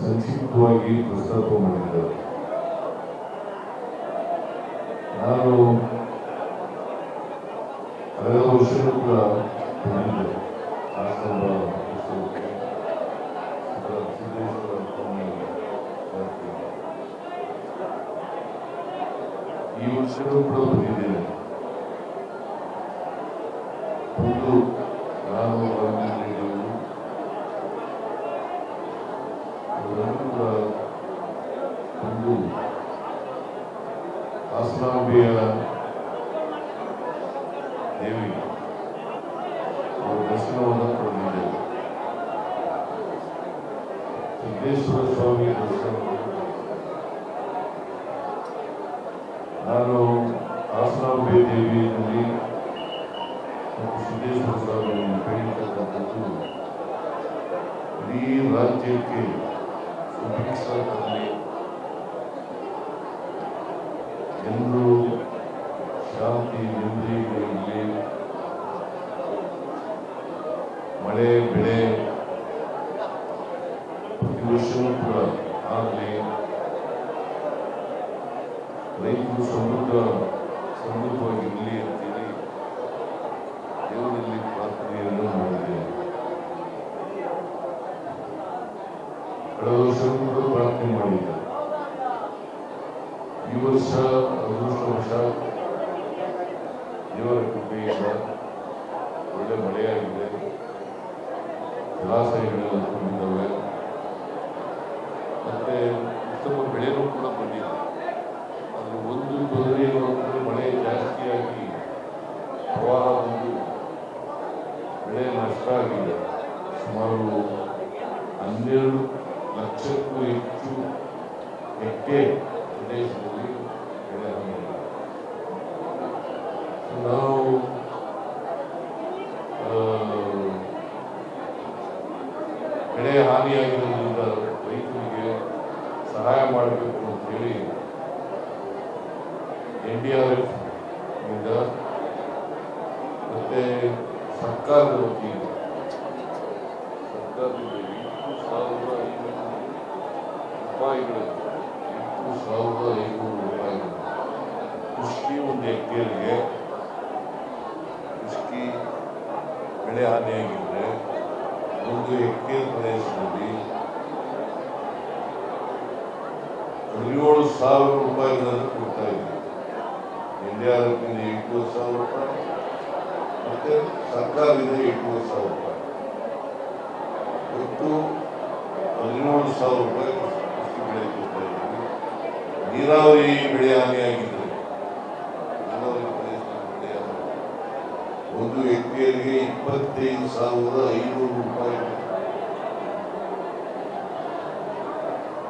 ಸಂಕ್ಷಿಪ್ತವಾಗಿ ಪ್ರಸ್ತಾಪ ಮಾಡಿದ್ದಾರೆ ನಾನು ಕಳೆದ ವರ್ಷವೂ ಕೂಡ ಬಂದಿದ್ದೆ. ಈ ವರ್ಷವೂ ಕೂಡ ಬಂದಿದ್ದೇನೆ. ತರಲಿ ಎಲ್ಲರೂ ಶಾಂತಿ ಮಳೆ ಬೆಳೆ. ಪ್ರತಿ ವರ್ಷವೂ ಕೂಡ ಸಮೃದ್ಧವಾಗಿರಲಿ ಅಂತೇಳಿ ದೇವರಲ್ಲಿ ಪ್ರಾರ್ಥನೆಯನ್ನು ಮಾಡಿದ್ದೇನೆ ಕಳೆದ ವರ್ಷವೂ ಕೂಡ ಪ್ರಾರ್ಥನೆ ಮಾಡಿದ್ದೆ ಈ ವರ್ಷ ಅದೃಷ್ಟವಶ ದೇವರ ಕೃಪೆಯಿಂದ ಒಳ್ಳೆ ಮಳೆಯಾಗಿದೆ ಜಲಾಶಯಗಳೆಲ್ಲ ತುಂಬಿದ್ದಾವೆ ಮತ್ತೆ ಉತ್ತಮ ಬೆಳೆನೂ ಕೂಡ ಬಂದಿದೆ. ಅದು ಒಂದು ತೊಂದರೆ ಏನು ಅಂತಂದ್ರೆ ಮಳೆ ಜಾಸ್ತಿಯಾಗಿ ಪ್ರವಾಹ ಬಂದು ಬೆಳೆ ನಷ್ಟ ಆಗಿದೆ. ಸುಮಾರು ಹನ್ನೆರಡು ಲಕ್ಷಕ್ಕೂ ಹೆಚ್ಚು ಹೆಕ್ಟೇರ್ ಪ್ರದೇಶದಲ್ಲಿ ಬೆಳೆ ನಾವು ಆ, ಬೆಳೆ ಹಾನಿಯಾಗಿರೋದ್ರಿಂದ ರೈತರಿಗೆ ಸಹಾಯ ಮಾಡಬೇಕು ಅಂತ ಹೇಳಿ ಎನ್ ಡಿ ಆರ್ ಎಫ್ನಿಂದ ಮತ್ತೆ ಸರ್ಕಾರದ ವತಿಯಿಂದ ಸರ್ಕಾರದಿಂದ ಎಂಟು ಸಾವಿರದ ಐನೂರು ರೂಪಾಯಿಗಳು ಎಂಟು ಸಾವಿರದ ಐನೂರು ರೂಪಾಯಿಗಳು ಕೃಷಿ ಒಂದು ಹೆಕ್ಟೇರ್ಗೆ ಕೃಷಿ ಬೆಳೆ ಹಾನಿಯಾಗಿದ್ದರೆ ಹೆಕ್ಟೇರ್ ಪ್ರದೇಶದಲ್ಲಿ ಹದಿನೇಳು ಸಾವಿರ ರೂಪಾಯಿಗಳನ್ನು ಕೊಡ್ತಾ ಇದ್ದೀವಿ ಇಂಡಿಯಾ ರೂಪಿಂದ ಎಂಟೂವರೆ ಸಾವಿರ ರೂಪಾಯಿ, ಮತ್ತೆ ಸರ್ಕಾರದಿಂದ ಎಂಟೂವರೆ ಸಾವಿರ ರೂಪಾಯಿ. ಒಟ್ಟು ಹದಿನೇಳು ಸಾವಿರ ರೂಪಾಯಿ ಕೃಷಿ ಬೆಳೆ ಕೊಡ್ತಾ ಇದ್ದೀವಿ ನೀರಾವರಿ ಬೆಳೆ ಹಾನಿಯಾಗಿದ್ದರೆ ನೀರಾವರಿ ಪ್ರದೇಶದಲ್ಲಿ ಬೆಳೆ ಹಾನಿ ಒಂದು ಹೆಕ್ಟೇರ್ಗೆ ಇಪ್ಪತ್ತೈದು ಸಾವಿರದ ಐನೂರು ರೂಪಾಯಿ.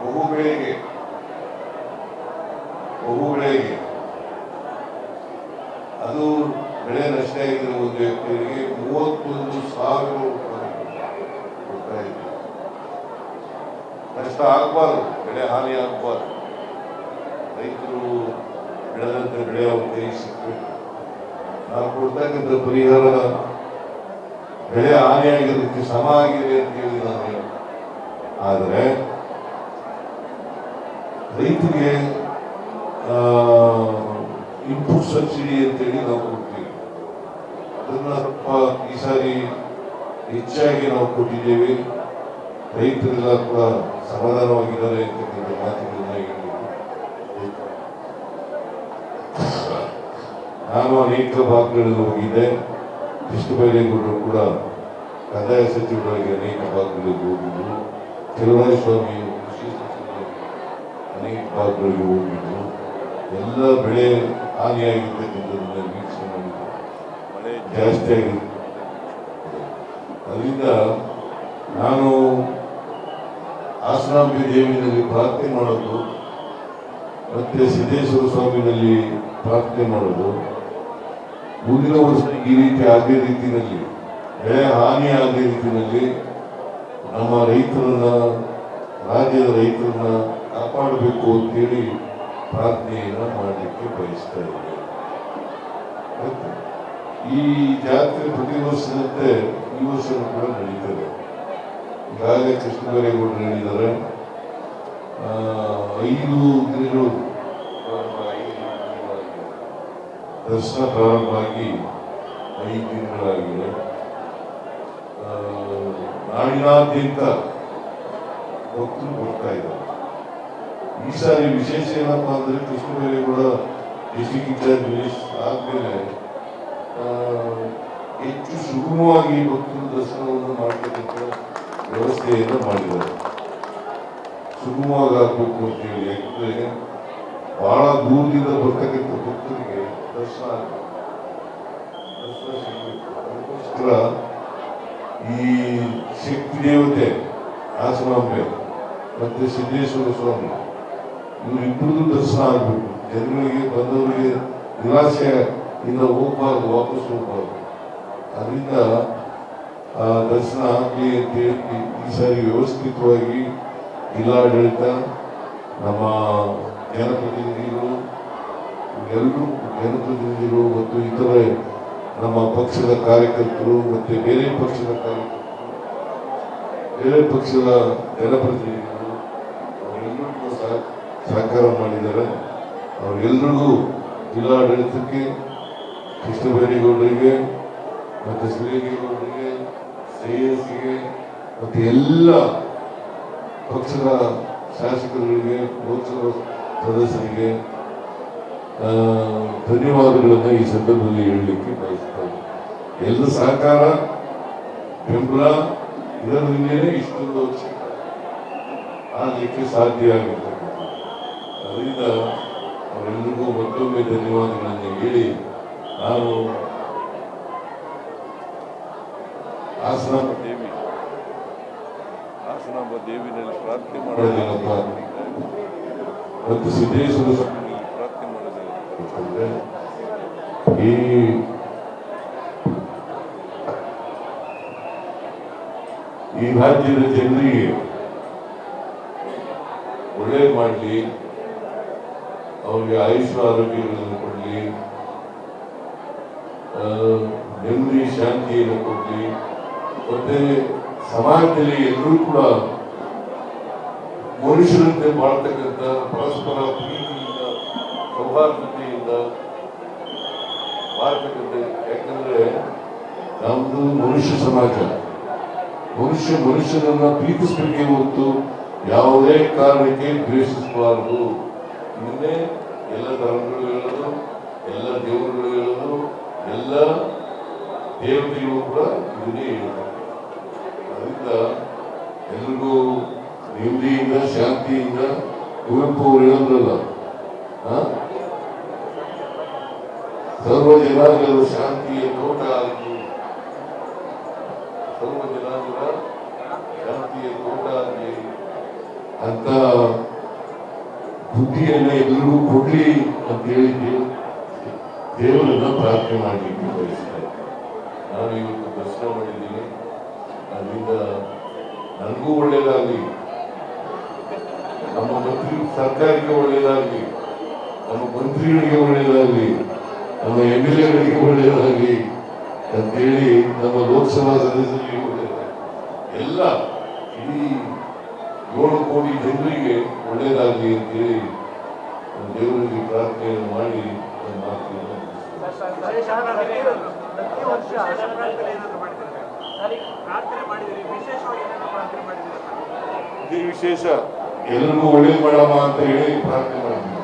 ಬಹು ಬೆಳೆಗೆ ಬಹು ಬೆಳೆಗೆ. ಅದು ಬೆಳೆ ನಷ್ಟ ಆಗಿದೆ ಒಂದು ಹೆಕ್ಟೇರ್ಗೆ ಮೂವತ್ತೊಂದು ಸಾವಿರ ರೂಪಾಯಿ ಕೊಡ್ತಾ ನಷ್ಟ ಆಗಬಾರ್ದು, ಬೆಳೆ ಹಾನಿ ಆಗಬಾರ್ದು. ರೈತರು ಬೆಳೆದಂತೆ ಬೆಳೆ ಅವರು ಕೈಗೆ ಸಿಕ್ಕಬೇಕು ನಾವು ಕೊಡ್ತಕ್ಕಂಥ ಪರಿಹಾರ ಬೆಳೆ ಹಾನಿಯಾಗಿರೋದಕ್ಕೆ ಸಮ ಆಗಿದೆ ಅಂತ ಹೇಳಿ ನಾನು ಆದರೆ ರೈತರಿಗೆ ಇನ್ಪುಟ್ ಸಬ್ಸಿಡಿ ಅಂತೇಳಿ ನಾವು ಕೊಡ್ತೀವಿ. ಅದನ್ನ ಸ್ವಲ್ಪ ಈ ಸಾರಿ ಹೆಚ್ಚಾಗಿ ನಾವು ಕೊಟ್ಟಿದ್ದೇವೆ. ರೈತರೆಲ್ಲ ಕೂಡ ಸಮಾಧಾನವಾಗಿದ್ದಾರೆ ಅಂತಕ್ಕಂಥ ಮಾತುಗಳನ್ನ ನಾನು ಅನೇಕ ಭಾಗಗಳಲ್ಲಿ ಹೋಗಿದ್ದೆ. ಕೃಷ್ಣಬೈರೇಗೌಡರು ಕೂಡ ಕಂದಾಯ ಸಚಿವರಾಗಿ ಅನೇಕ ಭಾಗಗಳಿಗೆ ಹೋಗಿದ್ದರು ತಿರುಮಲ ಸ್ವಾಮಿ ಕೃಷಿ ಸಚಿವರಾಗಿ ಅನೇಕ ಭಾಗಗಳಿಗೆ ಹೋಗಿದ್ದರು ಎಲ್ಲ ಬೆಳೆ ಹಾನಿಯಾಗಿರ್ತಕ್ಕಂಥದ್ದನ್ನ ವೀಕ್ಷಣೆ ಮಾಡಿದ್ರು. ಮಳೆ ಜಾಸ್ತಿ ಆಗಿದೆ ಅದರಿಂದ ನಾನು ಆಸನಾಂಬಿ ದೇವಿನಲ್ಲಿ ಪ್ರಾರ್ಥನೆ ಮಾಡೋದು, ಮತ್ತು ಸಿದ್ದೇಶ್ವರ ಸ್ವಾಮಿನಲ್ಲಿ ಪ್ರಾರ್ಥನೆ ಮಾಡೋದು ಮುಂದಿನ ವರ್ಷ ಈ ರೀತಿ ಆಗದೇ ರೀತಿಯಲ್ಲಿ, ಬೆಳೆ ಹಾನಿ ಆಗದೇ ರೀತಿಯಲ್ಲಿ ನಮ್ಮ ರೈತರನ್ನ, ರಾಜ್ಯದ ರೈತರನ್ನ ಕಾಪಾಡಬೇಕು ಅಂತೇಳಿ ಪ್ರಾರ್ಥನೆಯನ್ನ ಮಾಡಲಿಕ್ಕೆ ಬಯಸ್ತಾ ಇದ್ದೇವೆ ಈ ಜಾತ್ರೆ ಪ್ರತಿ ವರ್ಷದಂತೆ ಈ ವರ್ಷವೂ ಕೂಡ ನಡೀತದೆ. ಈಗಾಗಲೇ ಕೃಷ್ಣಬೈರೇಗೌಡರು ಹೇಳಿದ್ದಾರೆ ಐದು ದಿನಗಳು ಪ್ರಾರಂಭ ಆಗಿ ಐದು ದಿನಗಳಾಗಿದೆ. ದರ್ಶನ ಪ್ರಾರಂಭವಾಗಿ ಐದು ತಿಂಗಳಾಗಿದೆ. ನಾಡಿನಾದ್ಯಂತ ಭಕ್ತರು ಬರ್ತಾ ಇದ್ದಾರೆ ಈ ಸಾರಿ ವಿಶೇಷ ಏನಪ್ಪ ಅಂದರೆ ಕೃಷ್ಣಬೈರೇಗೌಡ ಡಿಸ್ಟಿಕ್ ಇನ್ಚಾರ್ಜ್ ಮಿನಿಸ್ಟರ್ ಆದ್ಮೇಲೆ ಹೆಚ್ಚು ಸುಗಮವಾಗಿ ಭಕ್ತರು ದರ್ಶನವನ್ನು ಮಾಡತಕ್ಕಂಥ ವ್ಯವಸ್ಥೆಯನ್ನು ಮಾಡಿದ್ದಾರೆ. ಸುಗಮವಾಗಿ ಆಗ್ಬೇಕು ಅಂತ ಹೇಳಿ. ಯಾಕಂದ್ರೆ ಬಹಳ ದೂರದಿಂದ ಬರ್ತಕ್ಕಂಥ ಭಕ್ತರಿಗೆ ದರ್ಶನ ಅದಕ್ಕೋಸ್ಕರ ಈ ಶಕ್ತಿ ದೇವತೆ ಆಸನಾಂಬೆ ಮತ್ತೆ ಸಿದ್ದೇಶ್ವರ ಸ್ವಾಮಿ ಇವರಿಬ್ಬರದು ದರ್ಶನ ಆಗಬೇಕು. ಜನಗಳಿಗೆ, ಬಂದವರಿಗೆ ನಿರಾಶೆಯಿಂದ ಹೋಗ್ಬಾರ್ದು, ವಾಪಸ್ ಹೋಗ್ಬಾರ್ದು. ಅದರಿಂದ ದರ್ಶನ ಆಗಲಿ ಅಂತ ಹೇಳಿ ಈ ಸಾರಿ ವ್ಯವಸ್ಥಿತವಾಗಿ ಜಿಲ್ಲಾಡಳಿತ ನಮ್ಮ ಜನಪ್ರತಿನಿಧಿಗಳು ಎಲ್ಲರೂ ಜನಪ್ರತಿನಿಧಿಗಳು ಮತ್ತು ಇತರೆ ನಮ್ಮ ಪಕ್ಷದ ಕಾರ್ಯಕರ್ತರು ಮತ್ತು ಬೇರೆ ಪಕ್ಷದ ಕಾರ್ಯಕರ್ತರು, ಬೇರೆ ಪಕ್ಷದ ಜನಪ್ರತಿನಿಧಿಗಳು ಅವರೆಲ್ಲರೂ ಕೂಡ ಸಹ- ಸಹಕಾರ ಮಾಡಿದ್ದಾರೆ. ಅವರೆಲ್ಲರಿಗೂ ಜಿಲ್ಲಾಡಳಿತಕ್ಕೆ ಕೃಷ್ಣ ಬೈರೇಗೌಡರಿಗೆ ಮತ್ತು ಶ್ರೀಗೌಡರಿಗೆ ಶ್ರೇಯಸ್ಸಿಗೆ ಮತ್ತು ಎಲ್ಲ ಪಕ್ಷದ ಶಾಸಕರುಗಳಿಗೆ ಲೋಕಸಭಾ ಸದಸ್ಯರಿಗೆ ಧನ್ಯವಾದಗಳನ್ನು ಈ ಸಂದರ್ಭದಲ್ಲಿ ಹೇಳಲಿಕ್ಕೆ ಬಯಸ್ತೇನೆ ಎಲ್ಲ ಸಹಕಾರ ಬೆಂಬಲ ಇದರಿಂದಲೇ ಇಷ್ಟೊಂದು ಆಗಲಿಕ್ಕೆ ಸಾಧ್ಯ ಆಗಿರ್ತಕ್ಕಂಥದ್ದು ಅದರಿಂದ ಅವರೆಲ್ಲರಿಗೂ ಮತ್ತೊಮ್ಮೆ ಧನ್ಯವಾದಗಳನ್ನು ಹೇಳಿ ನಾನು ಹಾಸನಾಂಬ ದೇವಿ ಹಾಸನಾಂಬ ದೇವಿನಲ್ಲಿ ಪ್ರಾರ್ಥನೆ ಮಾಡೋದೇನಪ್ಪ ಮತ್ತು ಸಿದ್ದೇಶ್ವರ ಸ್ವಾಮಿನಲ್ಲಿ ಪ್ರಾರ್ಥನೆ ಮಾಡೋದೇನಪ್ಪ ಅಂತಂದ್ರೆ ಈ ಈ ರಾಜ್ಯದ ಜನರಿಗೆ ಒಳ್ಳೇದು ಮಾಡಲಿ, ಅವರಿಗೆ ಆಯುಷ್ ಆರೋಗ್ಯಗಳನ್ನು ಕೊಡಲಿ ನೆಮ್ಮದಿ, ಶಾಂತಿಯನ್ನು ಕೊಡಲಿ, ಮತ್ತೆ ಸಮಾಜದಲ್ಲಿ ಎಲ್ಲರೂ ಕೂಡ ಮನುಷ್ಯರಂತೆ ಬಾಳ್ತಕ್ಕಂಥ ಪರಸ್ಪರ ಪ್ರೀತಿಯಿಂದ, ಸೌಹಾರ್ದತೆಯಿಂದ ಬಾಳ್ತಕ್ಕಂಥ ಯಾಕಂದ್ರೆ ನಮ್ದು ಮನುಷ್ಯ ಸಮಾಜ. ಮನುಷ್ಯ ಮನುಷ್ಯನನ್ನ ಪ್ರೀತಿಸಬೇಕೇ ಹೊತ್ತು ಯಾವುದೇ ಕಾರಣಕ್ಕೆ ದ್ವೇಷಿಸಬಾರದು. ಇದನ್ನೇ ಎಲ್ಲ ಧರ್ಮಗಳು ಹೇಳೋದು, ಎಲ್ಲ ದೇವರುಗಳು ಹೇಳೋದು, ಎಲ್ಲ ದೇವತೆಗಳು ಕೂಡ ಇದನ್ನೇ ಹೇಳೋದು. ಅದರಿಂದ ಎಲ್ರಿಗೂ ನೆಮ್ಮದಿಯಿಂದ, ಶಾಂತಿಯಿಂದ ಕುವೆಂಪು ಅವರು ಹೇಳಿದ್ರಲ್ಲ? ಸರ್ವ ಜನಾಂಗದ ಶಾಂತಿಯ ನೋಟ ಆಗಿ. ಸರ್ವ ಜನಾಂಗದ ಶಾಂತಿಯ ನೋಟ ಆಗಲಿ ಅಂತ ಬುದ್ಧಿಯನ್ನ ಎಲ್ರಿಗೂ ಕೊಡ್ಲಿ ಅಂತ ಹೇಳಿದ್ದೆ ದೇವರನ್ನ ಪ್ರಾರ್ಥನೆ ಮಾಡಲಿಕ್ಕೆ ಬಯಸ್ತಾರೆ ನಾನು ಇವತ್ತು ದರ್ಶನ ಮಾಡಿದ್ದೀನಿ. ಅದರಿಂದ ನನಗೂ ಒಳ್ಳೇದಾಗಲಿ. ಸರ್ಕಾರಕ್ಕೆ ಒಳ್ಳೆಯದಾಗಲಿ ನಮ್ಮ ಮಂತ್ರಿಗಳಿಗೆ ಒಳ್ಳೆಯದಾಗಲಿ ನಮ್ಮ ಎಂ ಎಲ್ ಎಗಳಿಗೆ ಒಳ್ಳೆಯದಾಗಲಿ ಅಂತೇಳಿ ನಮ್ಮ ಲೋಕಸಭಾ ಸದಸ್ಯರಿಗೆ ಒಳ್ಳೆಯದಾಗಲಿ ಎಲ್ಲ ಇಡೀ ಏಳು ಕೋಟಿ ಜನರಿಗೆ ಒಳ್ಳೆಯದಾಗಲಿ ಅಂತೇಳಿ ನಾನು ದೇವರಿಗೆ ಪ್ರಾರ್ಥನೆಯನ್ನು ಮಾಡಿ ಮಾಡಿದಿರಿ. ಇದೇ ವಿಶೇಷ. ಎಲ್ಲರಿಗೂ ಒಳ್ಳೇದು ಮಾಡಮ್ಮ ಅಂತ ಹೇಳಿ ಪ್ರಾರ್ಥನೆ ಮಾಡಿದ್ವಿ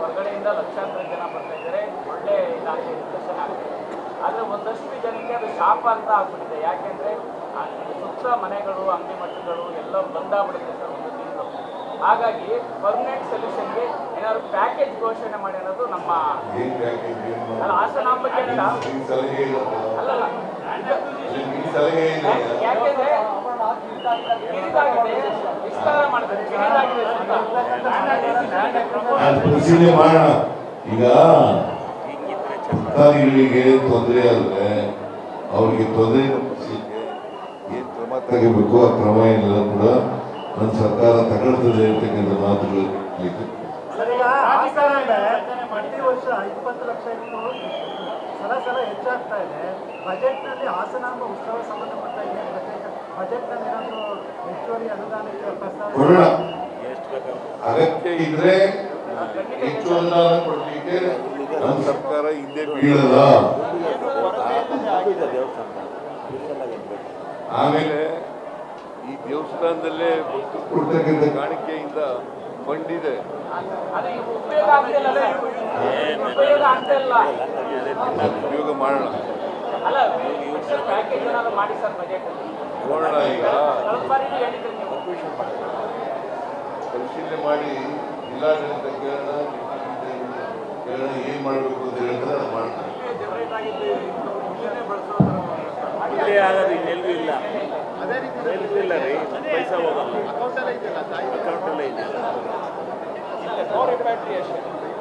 ಹೊರಗಡೆಯಿಂದ ಲಕ್ಷಾಂತರ ಜನ ಬರ್ತಾ ಇದ್ದಾರೆ. ಒಳ್ಳೆ ಇದಾಗಿದೆ ದರ್ಶನ ಆಗ್ತಿದೆ ಆದರೆ ಒಂದಷ್ಟು ಜನಕ್ಕೆ ಅದು ಶಾಪ ಅಂತ ಆಗ್ಬಿಟ್ಟಿದೆ. ಯಾಕೆಂದ್ರೆ ಸುತ್ತ ಮನೆಗಳು ಅಂಗಡಿ ಮಟ್ಟಗಳು ಎಲ್ಲ ಬಂದಾಗ್ಬಿಡುತ್ತೆ ಸರ್ ಒಂದು ತಿಂಗಳು ಹಾಗಾಗಿ ಪರ್ಮನೆಂಟ್ ಸೊಲ್ಯೂಷನ್ಗೆ ಏನಾದ್ರು ಪ್ಯಾಕೇಜ್ ಘೋಷಣೆ ಮಾಡಿ ಅನ್ನೋದು ನಮ್ಮ? ಅಲ್ಲ ಹಾಸನಾಂಬಕ್ಕೆ ಅಲ್ಲ? ಪರಿಶೀಲನೆ ಮಾಡೋಣ. ಈಗ ಭಕ್ತಾದಿಗಳಿಗೆ ತೊಂದರೆ ಆದ್ರೆ ಅವ್ರಿಗೆ ತೊಂದರೆ ಏನ್ ಕ್ರಮ ತಗೋಬೇಕು? ಆ ಕ್ರಮ ಏನಿಲ್ಲ ಕೂಡ ನನ್ನ ಸರ್ಕಾರ ತಗೊಳ್ತದೆ ಅಂತಕ್ಕಂಥ ಮಾತುಗಳು ಪ್ರತಿ ವರ್ಷ ಇಪ್ಪತ್ತು ಲಕ್ಷ ಹೆಚ್ಚಾಗ್ತಾ ಇದೆ. ಕೊಡೋಣ. ಅಗತ್ಯ ಇದ್ರೆ ಹೆಚ್ಚು ಅನುದಾನ ಕೊಡ್ಲಿಕ್ಕೆ ನಮ್ಮ ಸರ್ಕಾರ ಹಿಂದೆ ಬೀಳಲ್ಲ. ಆಮೇಲೆ ಈ ದೇವಸ್ಥಾನದಲ್ಲೇ ಕೊಡ್ತಕ್ಕಂಥ ಕಾಣಿಕೆಯಿಂದ ಫಂಡ್ ಇದೆ ಉಪಯೋಗ ಮಾಡೋಣ. ನೋಡೋಣ ಈಗ ಪರಿಶೀಲನೆ ಮಾಡಿ ಜಿಲ್ಲಾಡಳಿತ ಕೇಳೋಣ ಕೇಳೋಣ ಏನ್ ಮಾಡಬೇಕು ಅಂತ ಹೇಳಿದ್ರೆ ಅದು ಮಾಡ್ತಾರೆ ಜನರೇಟ್ ಆಗಿದ್ದು ಇಲ್ಲೇ ಆಗೋದು ಇನ್ನೆಲ್ಲೂ ಇಲ್ಲ ಇಲ್ಲ ರೀ ಪೈಸಾ ಹೋಗಲ್ಲ ಅಕೌಂಟಲ್ಲೇ ಇದೆ